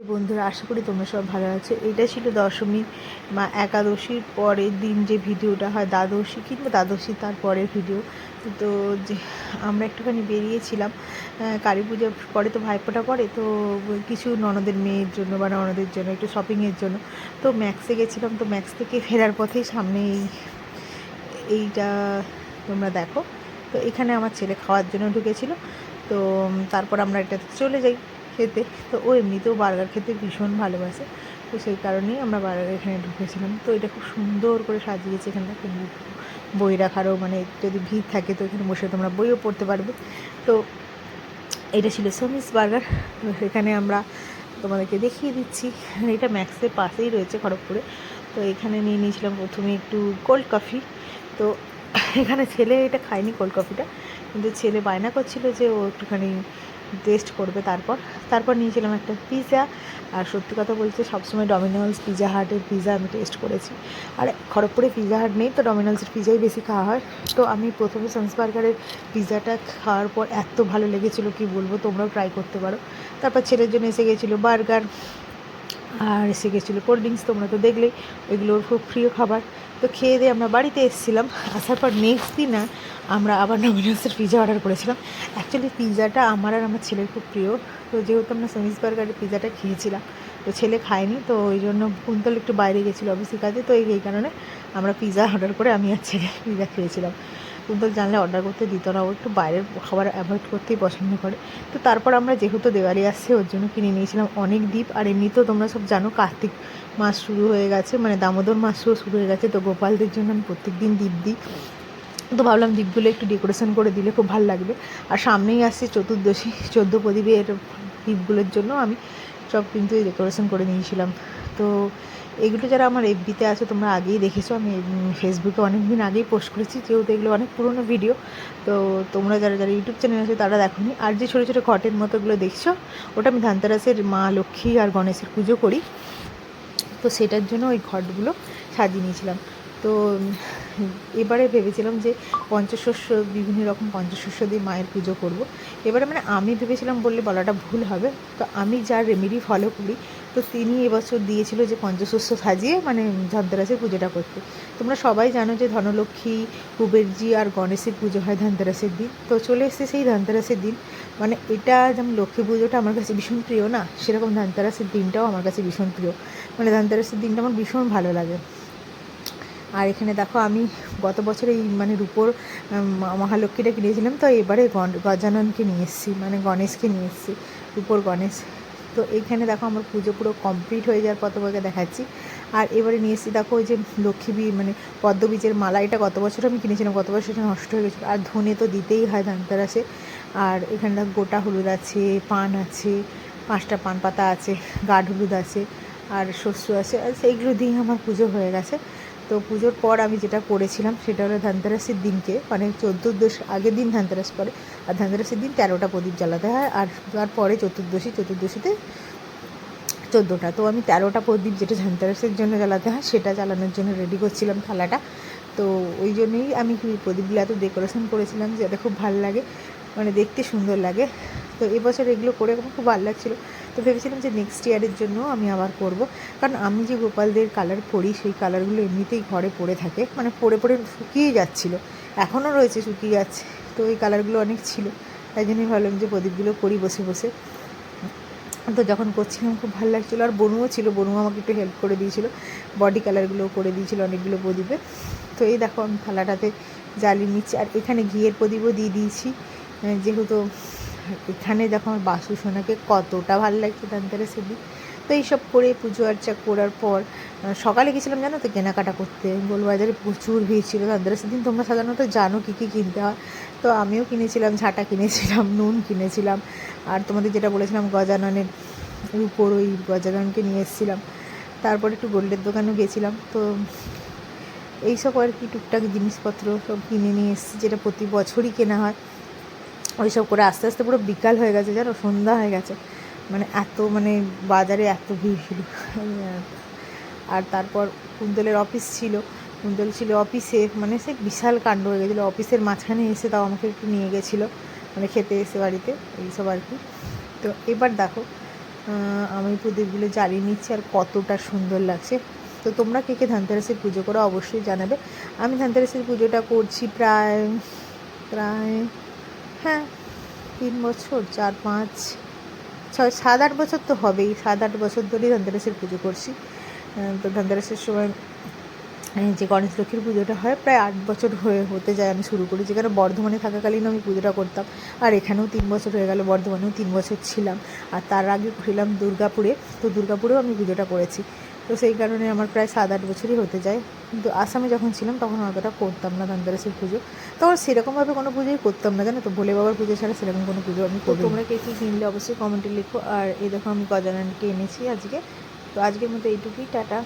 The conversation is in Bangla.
বন্ধুরা, আশা করি তোমরা সব ভালো আছো। এটা ছিল দশমী, মা একাদশীর পরের দিন যে ভিডিওটা হয়, দ্বাদশী কিংবা দ্বাদশী তার পরের ভিডিও। তো যে আমরা একটুখানি বেরিয়েছিলাম কালী পুজোর পরে তো ভাইফোঁটা পড়ে তো কিছু ননদের মেয়ের জন্য বা ননদের জন্য, একটু শপিংয়ের জন্য। তো ম্যাক্সে গেছিলাম, তো ম্যাক্স থেকে ফেরার পথেই সামনে এই, এইটা তোমরা দেখো। তো এখানে আমার ছেলে খাওয়ার জন্য ঢুকেছিল। তো তারপর আমরা এটাতে চলে যাই। খেতে। তো ও এমনিতেও বার্গার খেতে ভীষণ ভালোবাসে। তো সেই কারণেই আমরা বার্গার এখানে ঢুকেছিলাম। তো এটা খুব সুন্দর করে সাজিয়েছে এখানটা। বই রাখারও মানে যদি ভিড় থাকে তো এখানে বসে তোমরা বইও পড়তে পারবে। তো এটা ছিল সোমিস বার্গার। তো সেখানে আমরা তোমাদেরকে দেখিয়ে দিচ্ছি। এটা ম্যাক্সের পাশেই রয়েছে খড়গপুরে। তো এখানে নিয়ে নিয়েছিলাম প্রথমে একটু কোল্ড কফি। তো এখানে ছেলে এটা খায়নি কোল্ড কফিটা। কিন্তু ছেলে বায়না করছিল যে ও একটুখানি টেস্ট করবে তারপর। তারপর নিয়েছিলাম একটা পিৎজা আর সত্যি কথা বলতে সবসময় ডমিনোলস পিজা হাটের পিৎজা আমি টেস্ট করেছি। আর খড়গপুরে পিজা হাট নেই, তো ডমিনোলসের পিজাই বেশি খাওয়া হয়। তো আমি প্রথমে সান্সবার্গারের পিজাটা খাওয়ার পর এত ভালো লেগেছিলো, কি বলব? তোমরাও ট্রাই করতে পারো। তারপর ছেলের জন্য এসে গেছিল বার্গার আর এসে গেছিল কোল্ড ড্রিঙ্কস তোমরা তো দেখলেই। ওইগুলোর খুব প্রিয় খাবার। তো খেয়ে দিয়ে আমরা বাড়িতে এসেছিলাম। আসার পর নেক্সট দিন না, আমরা আবার ডমিনোসের পিৎজা অর্ডার করেছিলাম। অ্যাকচুয়ালি পিৎজাটা আমার আর আমার ছেলের খুব প্রিয়। তো যেহেতু আমরা সমিস বার্গারের পিৎজাটা খেয়েছিলাম, তো ছেলে খায়নি। তো ওই জন্য কুন্তল একটু বাইরে গেছিল অফিসের কাজে। তো এই কারণে আমরা পিৎজা অর্ডার করে আমি আর ছেলে পিৎজা খেয়েছিলাম। কুন্তল জানলে অর্ডার করতে দিত না, ও একটু বাইরের খাবার অ্যাভয়েড করতেই পছন্দ করে। তো তারপর আমরা যেহেতু দেওয়ালি আসছে, ওর জন্য কিনে নিয়েছিলাম অনেক দ্বীপ। আর এমনিতেও তোমরা সব জানো, কার্তিক মাস শুরু হয়ে গেছে মানে দামোদর মাসও শুরু হয়ে গেছে, তো গোপালদের জন্য আমি প্রত্যেক দিন দ্বীপ দিই। তো ভাবলাম দ্বীপগুলো একটু ডেকোরেশন করে দিলে খুব ভালো লাগবে। আর সামনেই আসছে চতুর্দশী, চোদ্দ প্রদীপের দ্বীপগুলোর জন্য আমি সব কিন্তু ডেকোরেশন করে নিয়েছিলাম। তো এগুলো যারা আমার এফবিতে আছে, তোমরা আগেই দেখেছ, আমি ফেসবুকে অনেক দিন আগেই পোস্ট করেছি, যেহেতু এগুলো অনেক পুরনো ভিডিও তো তোমরা যারা যারা ইউটিউব চ্যানেল আছে, তারা দেখোনি। আর যে ছোটো ছোটো ঘটের মতোগুলো দেখছ, ওটা আমি ধানতেরাসের মা লক্ষ্মী আর গণেশের পুজো করি। তো সেটার জন্য ওই ঘটগুলো সাজিয়ে নিয়েছিলাম। তো এবারে ভেবেছিলাম যে পঞ্চশস্য, বিভিন্ন রকম পঞ্চশস্য দিয়ে মায়ের পুজো করব। এবারে মানে আমি ভেবেছিলাম বললে বলাটা ভুল হবে। তো আমি যা রেমেডি ফলো করি তো তিনি এবছর দিয়েছিল যে পঞ্চশস্য সাজিয়ে মানে ধনতেরাসের পুজোটা করতে। তোমরা সবাই জানো যে ধনলক্ষ্মী, কুবেরজি আর গণেশের পুজো হয় ধনতেরাসের দিন। তো চলে এসছে সেই ধনতেরাসের দিন। মানে এটা যেমন লক্ষ্মী পুজোটা আমার কাছে ভীষণ প্রিয় না, সেরকম ধনতেরাসের দিনটাও আমার কাছে ভীষণ প্রিয়। মানে ধনতেরাসের দিনটা আমার ভীষণ ভালো লাগে। আর এখানে দেখো আমি গত বছর এই মানে রূপোর মহালক্ষ্মীটা কিনেছিলাম, তো এবারে গজাননকে নিয়ে এসেছি মানে গণেশকে নিয়ে এসেছি, রূপোর গণেশ। তো এইখানে দেখো আমার পুজো পুরো কমপ্লিট হয়ে যাওয়ার পর তোমাকে দেখাচ্ছি। আর এবারে নিয়ে এসেছি, দেখো ওই যে লক্ষ্মী বী- মানে পদ্মবীজের মালা, এটা গত বছর আমি কিনেছিলাম, গত বছর নষ্ট হয়ে গেছিল। আর ধনে তো দিতেই হয় ধানতেরাসে। আর এখানে দেখো গোটা হলুদ আছে, পান আছে, পাঁচটা পান পাতা আছে, গাঢ় হলুদ আছে, আর শস্য আছে সেইগুলো দিয়ে আমার পুজো হয়ে গেছে। তো পুজোর পর আমি যেটা করেছিলাম, সেটা হলো ধানতেরাসের দিনকে মানে চতুর্দশ, আগের দিন ধানতেরাস পরে, আর ধানতেরাসের দিন তেরোটা প্রদীপ জ্বালাতে হয়, আর তারপরে চতুর্দশী, চতুর্দশীতে চোদ্দোটা। তো আমি তেরোটা প্রদীপ যেটা ধানতেরাসের জন্য জ্বালাতে হয়, সেটা জ্বালানোর জন্য রেডি করছিলাম থালাটা। তো ওই জন্যই আমি প্রদীপগুলো এত ডেকোরেশন করেছিলাম যাতে খুব ভালো লাগে মানে দেখতে সুন্দর লাগে। তো এবছর এগুলো করে আমার খুব ভালো লাগছিল। তো ভেবেছিলাম যে নেক্সট ইয়ারের জন্য আমি আবার করব। কারণ আমি যে গোপালদের কালার করি সেই কালারগুলো এমনিতেই ঘরে পড়ে থাকে। মানে পড়ে পড়ে শুকিয়ে যাচ্ছিল। এখনও রয়েছে, শুকিয়ে যাচ্ছে। তো ওই কালারগুলো অনেক ছিল। তাই জন্যই ভাবলাম যে প্রদীপগুলো করি বসে বসে। তো যখন করছিলাম, খুব ভালো লাগছিল। আর বনুও ছিল। বনু আমাকে একটু হেল্প করে দিয়েছিল। বডি কালারগুলো করে দিয়েছিল অনেকগুলো প্রদীপে। তো এই দেখো আমি থালাটাতে জ্বালিয়ে নিচ্ছি। আর এখানে ঘিয়ের প্রদীপও দিয়ে দিয়েছি। যেহেতু এখানে দেখো আমার বাসু সোনাকে কতটা ভালো লাগছে ধনতেরাসের দিন তো এইসব করে পুজো আর্চা করার পর সকালে গেছিলাম জানো তো কেনাকাটা করতে। গোলবাজারে প্রচুর ভিড় ছিল ধনতেরাসের দিন তোমরা সাধারণত জানো কী কী কিনতে হয়। তো আমিও কিনেছিলাম, ঝাঁটা কিনেছিলাম, নুন কিনেছিলাম, আর তোমাদের যেটা বলেছিলাম গজাননের উপর ওই গজাননকে নিয়ে এসেছিলাম। তারপর একটু গোল্ডের দোকানেও গেছিলাম। তো এইসব আর কি টুকটাক জিনিসপত্র সব কিনে নিয়ে এসেছি, যেটা প্রতি বছরই কেনা হয়। ওইসব করে আস্তে আস্তে পুরো বিকাল হয়ে গেছে, জানো? সন্ধ্যা হয়ে গেছে। মানে এত মানে বাজারে এত ভিড় ছিল। আর তারপর কুন্তলের অফিস ছিল। কুন্তল ছিল অফিসে মানে সে বিশাল কাণ্ড হয়ে গেছিল। অফিসের মাঝখানে এসে তাও আমাকে একটু নিয়ে গেছিল মানে খেতে এসে বাড়িতে, এইসব আর কি। তো এবার দেখো আমি প্রদীপগুলো জ্বালিয়ে নিচ্ছি আর কতটা সুন্দর লাগছে। তো তোমরা কে কে ধানতেরাসের পুজো করো অবশ্যই জানাবে। আমি ধানতেরাসের পুজোটা করছি প্রায় প্রায় হ্যাঁ তিন বছর, চার, পাঁচ, ছয়, সাত, আট বছর তো হবেই। সাত, আট বছর ধরেই ধনতেরাসের পুজো করছি। তো ধনতেরাসের সময় যে গণেশ লক্ষ্মীর পুজোটা হয়, প্রায় আট বছর হয়ে, হতে যায় আমি শুরু করি যেখানে বর্ধমানে থাকাকালীন আমি পুজোটা করতাম। আর এখানেও তিন বছর হয়ে গেল, বর্ধমানেও তিন বছর ছিলাম। আর তার আগে ছিলাম দুর্গাপুরে, তো দুর্গাপুরেও আমি পুজোটা করেছি। তো সেই কারণে আমার প্রায় সাত আট বছরই হতে যায়। কিন্তু আসামে যখন ছিলাম তখন অতটা করতাম না ধনতেরাসের পুজো। তখন সেরকমভাবে কোনো পুজোই করতাম না জানো তো? ভোলে বাবার পুজো ছাড়া সেরকম কোনো পুজো আমি করি তোমরা কে কী কিনলে? অবশ্যই কমেন্টে লিখো। আর এই দেখো আমি গজাননকে এনেছি আজকে। তো আজকের মতো এইটুকুই টাটা।